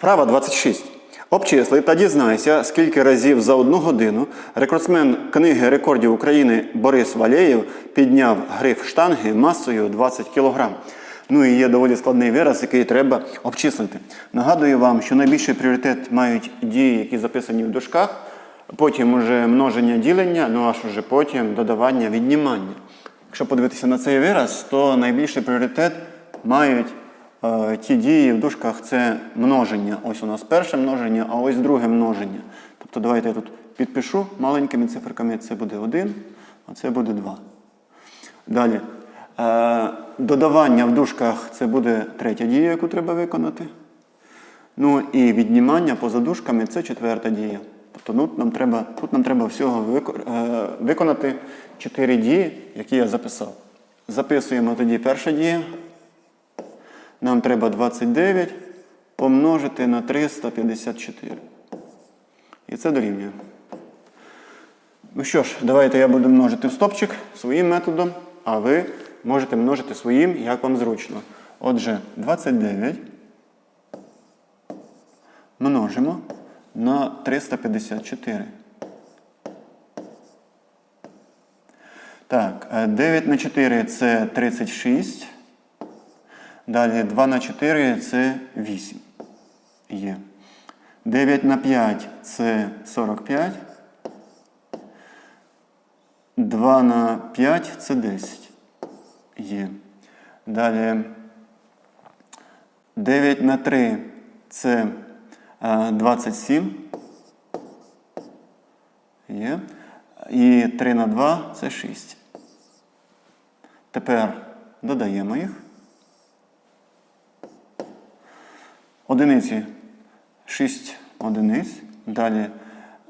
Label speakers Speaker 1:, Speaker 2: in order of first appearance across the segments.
Speaker 1: Вправа 26. Обчисли та дізнайся, скільки разів за одну годину рекордсмен книги рекордів України Борис Валєєв підняв гриф штанги масою 20 кг. Ну і є доволі складний вираз, який треба обчислити. Нагадую вам, що найбільший пріоритет мають дії, які записані в дужках, потім уже множення ділення, ну аж уже потім додавання віднімання. Якщо подивитися на цей вираз, то найбільший пріоритет мають ті дії в дужках це множення. Ось у нас перше множення, а ось друге множення. Тобто давайте я тут підпишу маленькими циферками, це буде 1, а це буде 2. Далі. Е, додавання в дужках це буде третя дія, яку треба виконати. Ну і віднімання поза дужками це четверта дія. Тобто ну, нам треба, тут нам треба всього е, виконати чотири дії, які я записав. Записуємо тоді перша дія. Нам треба 29 помножити на 354. І це дорівнює. Ну що ж, давайте я буду множити в стопчик своїм методом, а ви можете множити своїм, як вам зручно. Отже, 29 множимо на 354. Так, е, 9 на 4 це 36. Далі 2 на 4 це 8. Є. 9 на 5 це 45. 2 на 5 це 10. Є. Далі 9 на 3 це е, 27. Є. І 3 на 2 це 6. Тепер додаємо їх. Одиниці 6 одиниць. Далі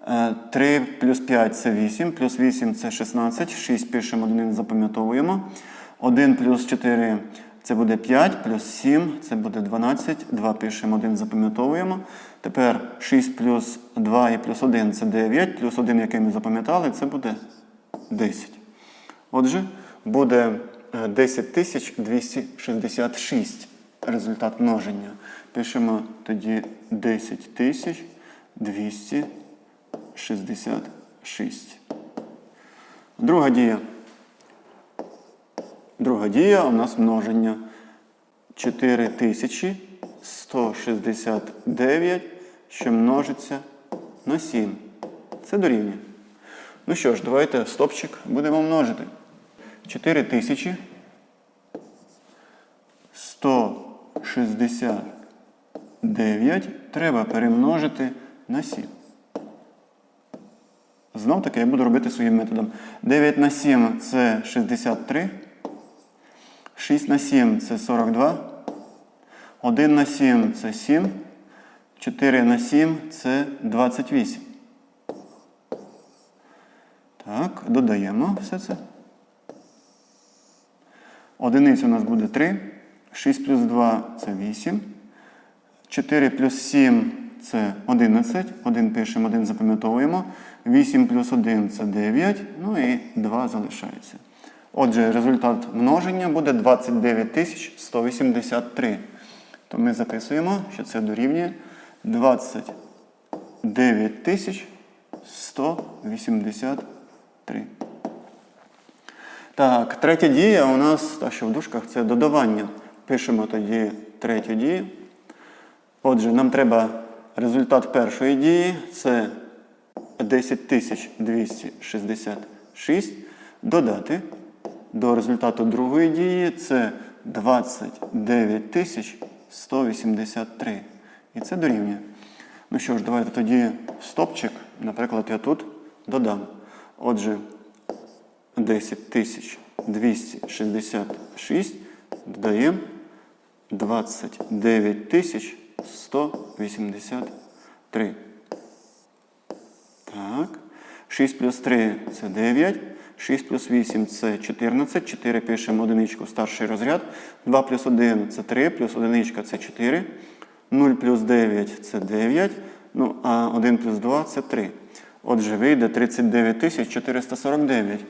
Speaker 1: е, 3 плюс 5 це 8, плюс 8 це 16, 6 пишемо, одиниць запам'ятовуємо. 1 плюс 4 це буде 5, плюс 7 це буде 12, 2 пишемо, 1 запам'ятовуємо. Тепер 6 плюс 2 і плюс 1 це 9, плюс 1, який ми запам'ятали, це буде 10. Отже, буде е, 10266 результат множення. Пишемо тоді 10266. Друга дія. Друга дія у нас множення 4169, що множиться на 7. Це дорівнює. Ну що ж, давайте стопчик будемо множити. 4000 169 треба перемножити на 7. Знов таки я буду робити своїм методом. 9 на 7 це 63. 6 на 7 це 42. 1 на 7 це 7. 4 на 7 це 28. Так, додаємо все це. Одиниць у нас буде 3. 6 плюс 2 це 8. 4 плюс 7 це 11. 1 пишемо, 1 запам'ятовуємо. 8 плюс 1 це 9. Ну і 2 залишається. Отже, результат множення буде 29 183. То ми записуємо, що це дорівнює 29 183. Так, третя дія у нас, та що в дужках, це додавання. Пишемо тоді третю дію. Отже, нам треба результат першої дії, це 10266 додати. До результату другої дії це 29183. І це дорівнює. Ну що ж, давайте тоді стопчик, наприклад, я тут додам. Отже, 10266 додаємо 29183. Так. 6 плюс 3 це 9. 6 плюс 8 це 14. 4 пишемо одиничку старший розряд. 2 плюс 1 це 3, плюс одиничка це 4. 0 плюс 9 це 9. Ну, а 1 плюс 2 це 3. Отже, вийде 39 449.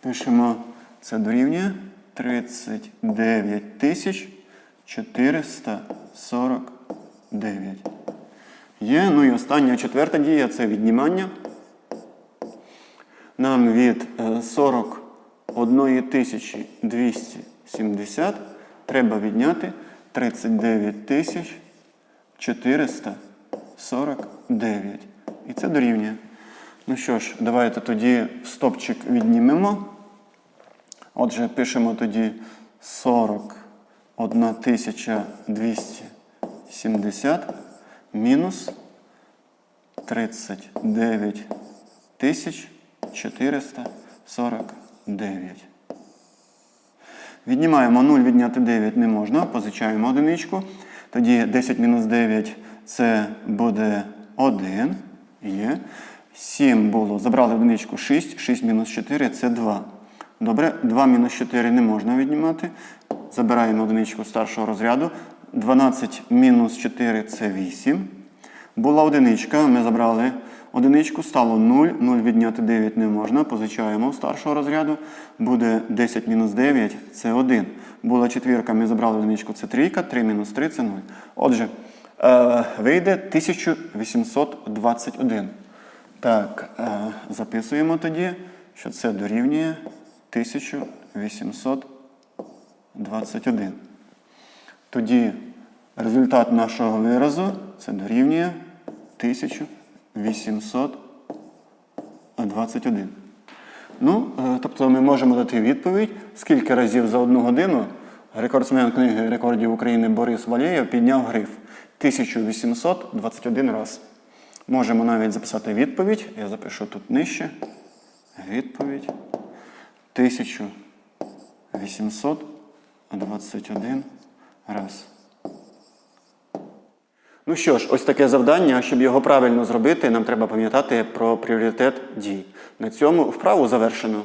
Speaker 1: Пишемо, це дорівнює 39 449. Є, ну і остання четверта дія це віднімання. Нам від е, 41 270 треба відняти 39 449. І це дорівнює. Ну що ж, давайте тоді стопчик віднімемо. Отже, пишемо тоді 40. 1270 мінус 39 449. Віднімаємо 0, відняти 9 не можна, позичаємо одиничку. Тоді 10 мінус 9 це буде 1. Є. 7 було. Забрали одиничку 6, 6 мінус 4 це 2. Добре, 2 мінус 4 не можна віднімати. Забираємо одиничку старшого розряду. 12 мінус 4 це 8. Була одиничка, ми забрали одиничку, стало 0. 0 відняти 9 не можна. Позичаємо старшого розряду. Буде 10 мінус 9 це 1. Була четвірка, ми забрали одиничку, це трійка. 3 мінус 3 це 0. Отже, е, вийде 1821. Так, е, записуємо тоді, що це дорівнює 1821. Тоді результат нашого виразу це дорівнює 1821. Ну, е, тобто ми можемо дати відповідь, скільки разів за одну годину рекордсмен книги рекордів України Борис Валєєв підняв гриф 1821 раз. Можемо навіть записати відповідь. Я запишу тут нижче. Відповідь 1821 раз. Ну що ж, ось таке завдання. Щоб його правильно зробити, нам треба пам'ятати про пріоритет дій. На цьому вправу завершено.